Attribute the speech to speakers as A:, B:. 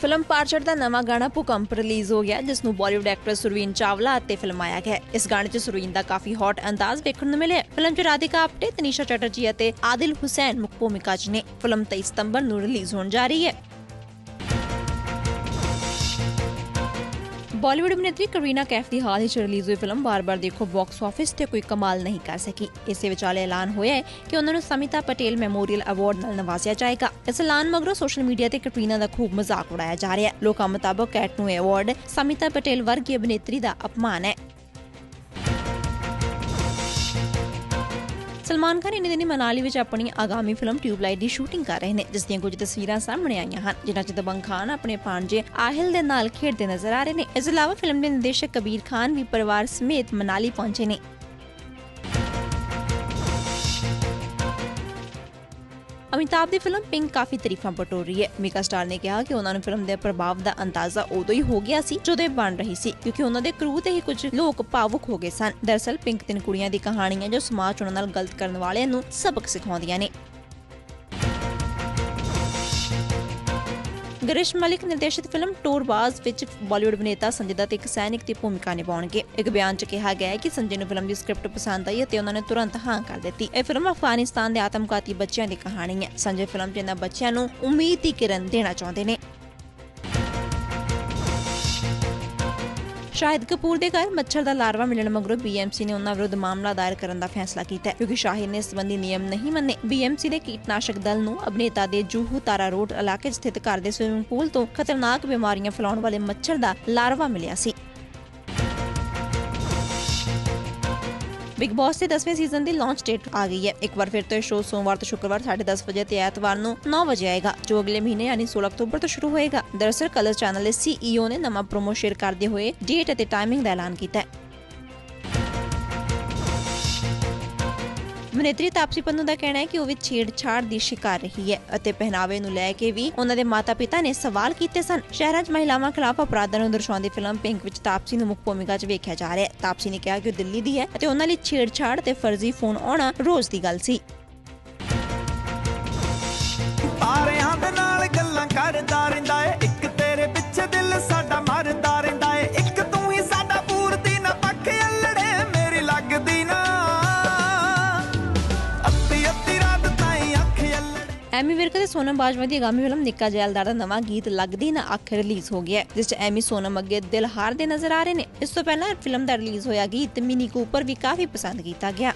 A: Film ਪਾਰਚਰ ਦਾ ਨਵਾਂ ਗਾਣਾ ਭੂਕੰਪ release ਹੋ ਗਿਆ, ਜਿਸ ਨੂੰ ਬਾਲੀਵੁੱਡ ਐਕਟਰ ਸੁਰਵੀਨ ਚਾਵਲਾ ਅਤੇ ਫਿਲਮਾਇਆ ਗਿਆ ਇਸ ਗਾਣੇ 'ਚ ਸੁਰਵੀਨ ਦਾ ਕਾਫੀ ਹੌਟ ਅੰਦਾਜ਼ ਵੇਖਣ ਨੂੰ ਮਿਲਿਆ ਫਿਲਮ 'ਚ ਰਾਧਿਕਾ ਆਪਟੇ, ਤਨੀਸ਼ਾ ਚਟਰਜੀ ਅਤੇ ਆਦਿਲ ਹੁਸੈਨ ਮੁੱਖ ਭੂਮਿਕਾ 'ਚ ਨੇ। ਫਿਲਮ 23 ਸਤੰਬਰ ਨੂੰ ਰਿਲੀਜ਼ ਹੋਣ ਜਾ ਰਹੀ ਹੈ। ਬਾਲੀਵੁੱਡ ਅਭਿਨੇਤਰੀ ਕਰੀਨਾ ਕੈਫ ਦੀ ਹਾਲ ਹੀ ਚ ਰਿਲੀਜ਼ ਹੋਈ ਫਿਲਮ ਬਾਰ-ਬਾਰ ਦੇਖੋ ਬਾਕਸ ਆਫਿਸ ਤੇ ਕੋਈ ਕਮਾਲ ਨਹੀਂ ਕਰ ਸਕੀ। ਇਸੇ ਵਿਚਾਲੇ ਐਲਾਨ ਹੋਇਆ ਹੈ ਕਿ ਉਹਨਾਂ ਨੂੰ ਸਮਿਤਾ ਪਟੇਲ ਮੈਮੋਰੀਅਲ ਅਵਾਰਡ ਨਾਲ ਨਵਾਜ਼ਿਆ ਜਾਏਗਾ। ਇਸ ਐਲਾਨ ਮਗਰੋਂ ਸੋਸ਼ਲ ਮੀਡੀਆ ਤੇ ਕਰੀਨਾ ਦਾ ਖੂਬ ਮਜ਼ਾਕ ਉਡਾਇਆ ਜਾ ਰਿਹਾ ਹੈ। ਲੋਕਾਂ ਮੁਤਾਬਕ ਕੈਟ ਨੂੰ ਇਹ ਅਵਾਰਡ ਸਮਿਤਾ ਪਟੇਲ ਵਰਗੀ ਅਭਿਨੇਤਰੀ ਦਾ ਅਪਮਾਨ ਹੈ। ਸਲਮਾਨ ਖਾਨ ਇਨੀ ਦਿਨੀ ਮਨਾਲੀ ਵਿੱਚ ਆਪਣੀ ਆਗਾਮੀ ਫਿਲਮ ਟਿਊਬਲਾਈਟ ਦੀ ਸ਼ੂਟਿੰਗ ਕਰ ਰਹੇ ਨੇ, ਜਿਸ ਦੀਆਂ ਕੁਝ ਤਸਵੀਰਾਂ ਸਾਹਮਣੇ ਆਈਆਂ ਹਨ, ਜਿਨ੍ਹਾਂ 'ਚ ਦਬੰਗ ਖਾਨ ਆਪਣੇ ਭਾਂਜੇ ਆਹਿਲ ਦੇ ਨਾਲ ਖੇਡਦੇ ਨਜ਼ਰ ਆ ਰਹੇ ਨੇ। ਇਸ ਤੋਂ ਇਲਾਵਾ ਫਿਲਮ ਦੇ ਨਿਰਦੇਸ਼ਕ ਕਬੀਰ ਖਾਨ ਵੀ ਪਰਿਵਾਰ ਸਮੇਤ ਮਨਾਲੀ ਪਹੁੰਚੇ ਨੇ। ਅਮਿਤਾਭ ਦੀ ਫਿਲਮ ਪਿੰਕ ਕਾਫੀ ਤਾਰੀਫਾਂ ਬਟੋਰ ਰਹੀ ਹੈ। ਮੀਕਾ ਸਟਾਰ ਨੇ ਕਿਹਾ ਕਿ ਉਹਨਾਂ ਨੂੰ ਫਿਲਮ ਦੇ ਪ੍ਰਭਾਵ ਦਾ ਅੰਦਾਜ਼ਾ ਉਦੋਂ ਹੀ ਹੋ ਗਿਆ ਸੀ ਜਦੋਂ ਇਹ ਬਣ ਰਹੀ ਸੀ, ਕਿਉਂਕਿ ਉਹਨਾਂ ਦੇ ਕਰੂ ਤੇ ਹੀ ਕੁਝ ਲੋਕ ਭਾਵੁਕ ਹੋ ਗਏ ਸਨ। ਦਰਅਸਲ ਪਿੰਕ ਤਿੰਨ ਕੁੜੀਆਂ ਦੀ ਕਹਾਣੀ ਹੈ ਜੋ ਸਮਾਜ ਉਹਨਾਂ ਨਾਲ ਗਲਤ ਕਰਨ ਵਾਲਿਆਂ ਨੂੰ ਸਬਕ ਸਿਖਾਉਂਦੀਆਂ ਨੇ। ਗਰਿਸ਼ ਮਲਿਕ ਨਿਰਦੇਸ਼ਿਤ ਫਿਲਮ ਟੂਰਬਾਜ਼ ਵਿੱਚ ਬਾਲੀਵੁੱਡ ਅਭਿਨੇਤਾ ਸੰਜੇ ਦੱਤ ਇੱਕ ਸੈਨਿਕ ਦੀ ਭੂਮਿਕਾ ਨਿਭਾਉਣਗੇ। ਇੱਕ ਬਿਆਨ 'ਚ ਕਿਹਾ ਗਿਆ ਹੈ ਕਿ ਸੰਜੇ ਨੂੰ ਫਿਲਮ ਦੀ ਸਕ੍ਰਿਪਟ ਪਸੰਦ ਆਈ ਅਤੇ ਉਹਨਾਂ ਨੇ ਤੁਰੰਤ ਹਾਂ ਕਰ ਦਿੱਤੀ। ਇਹ ਫਿਲਮ ਅਫਗਾਨਿਸਤਾਨ ਦੇ ਆਤਮਘਾਤੀ ਬੱਚਿਆਂ ਦੀ ਕਹਾਣੀ ਹੈ। ਸੰਜੇ ਫਿਲਮ 'ਚ ਇਹਨਾਂ ਬੱਚਿਆਂ ਨੂੰ ਉਮੀਦ ਦੀ ਕਿਰਨ ਦੇਣਾ ਚਾਹੁੰਦੇ ਨੇ। ਸ਼ਾਹਿਦ ਕਪੂਰ ਦੇ ਘਰ ਮੱਛਰ ਦਾ ਲਾਰਵਾ ਮਿਲਣ ਮਗਰੋਂ ਬੀਐਮਸੀ ਨੇ ਉਹਨਾਂ ਵਿਰੁੱਧ ਮਾਮਲਾ ਦਾਇਰ ਕਰਨ ਦਾ ਫੈਸਲਾ ਕੀਤਾ ਕਿਉਂਕਿ ਸ਼ਾਹਿਦ ਨੇ ਸਬੰਧੀ ਨਿਯਮ ਨਹੀਂ ਮੰਨੇ। ਬੀਐਮਸੀ ਦੇ ਕੀਟਨਾਸ਼ਕ ਦਲ ਨੂੰ ਅਭਿਨੇਤਾ ਦੇ ਜੂਹੂ ਤਾਰਾ ਰੋਡ ਇਲਾਕੇ ਸਥਿਤ ਘਰ ਦੇ ਸਵਿਮਿੰਗ ਪੂਲ ਤੋਂ ਖਤਰਨਾਕ ਬਿਮਾਰੀਆਂ ਫੈਲਾਉਣ ਵਾਲੇ ਮੱਛਰ ਦਾ ਲਾਰਵਾ ਮਿਲਿਆ ਸੀ। ਬਿਗ ਬਾਸ ਦੇ 10ਵੇਂ ਸੀਜ਼ਨ ਦੀ ਲਾਂਚ ਡੇਟ ਆ ਗਈ ਹੈ। ਇੱਕ ਵਾਰ ਫਿਰ ਤੋਂ ਇਹ ਸ਼ੋਅ ਸੋਮਵਾਰ ਤੋਂ ਸ਼ੁੱਕਰਵਾਰ 10:30 ਵਜੇ ਤੇ ਐਤਵਾਰ ਨੂੰ 9 ਵਜੇ ਆਏਗਾ, ਜੋ ਅਗਲੇ ਮਹੀਨੇ ਯਾਨੀ 16 ਅਕਤੂਬਰ ਤੋਂ ਸ਼ੁਰੂ ਹੋਏਗਾ। ਦਰਅਸਲ ਕਲਰ ਚੈਨਲ ਦੇ ਸੀਈਓ ਨੇ ਨਵਾਂ ਪ੍ਰੋਮੋ ਸ਼ੇਅਰ ਕਰਦੇ ਹੋਏ ਡੇਟ ਅਤੇ ਟਾਈਮਿੰਗ ਦਾ ਐਲਾਨ ਕੀਤਾ ਹੈ। ਅਭਿਨੇਤਰੀ ਤਾਪਸੀ ਪੰਨੂ ਦਾ ਕਹਿਣਾ ਹੈ ਕਿ ਉਹ ਵੀ ਛੇੜਛਾੜ ਦੀ ਸ਼ਿਕਾਰ ਰਹੀ ਹੈ ਅਤੇ ਪਹਿਨਾਵੇ ਨੂੰ ਲੈ ਕੇ ਵੀ ਉਹਨਾਂ ਦੇ ਮਾਤਾ-ਪਿਤਾ ਨੇ ਸਵਾਲ ਕੀਤੇ ਸਨ। ਸ਼ਹਿਰਾਂ 'ਚ ਮਹਿਲਾਵਾਂ ਖਿਲਾਫ ਅਪਰਾਧਾਂ ਨੂੰ ਦਰਸਾਉਂਦੀ ਫਿਲਮ ਪਿੰਕ ਵਿੱਚ ਤਾਪਸੀ ਨੂੰ ਮੁੱਖ ਭੂਮਿਕਾ 'ਚ ਵੇਖਿਆ ਜਾ ਰਿਹਾ ਹੈ। ਤਾਪਸੀ ਨੇ ਕਿਹਾ ਕਿ ਉਹ ਦਿੱਲੀ ਦੀ ਹੈ ਅਤੇ ਉਹਨਾਂ ਲਈ ਛੇੜਛਾੜ ਤੇ ਫਰਜ਼ੀ ਫੋਨ ਆਉਣਾ ਰੋਜ਼ ਦੀ ਗੱਲ ਸੀ। ਐਮੀ ਵਿਰਕ ਤੇ ਸੋਨਮ ਬਾਜਵਾ ਦੀ ਆਗਾਮੀ ਫਿਲਮ ਨਿੱਕਾ ਜੈਲਦਾਰ ਦਾ ਨਵਾਂ ਗੀਤ ਲੱਗਦੀ ਨਾ ਅੱਖ ਰਿਲੀਜ਼ ਹੋ ਗਿਆ ਜਿਸ 'ਚ ਐਮੀ, ਸੋਨਮ ਅੱਗੇ ਦਿਲ ਹਾਰਦੇ ਨਜ਼ਰ ਆ ਰਹੇ ਨੇ। ਇਸ ਤੋਂ ਪਹਿਲਾਂ ਫਿਲਮ ਦਾ ਰਿਲੀਜ਼ ਹੋਇਆ ਗੀਤ ਮਿਨੀ ਕੂਪਰ ਵੀ ਕਾਫੀ ਪਸੰਦ ਕੀਤਾ ਗਿਆ।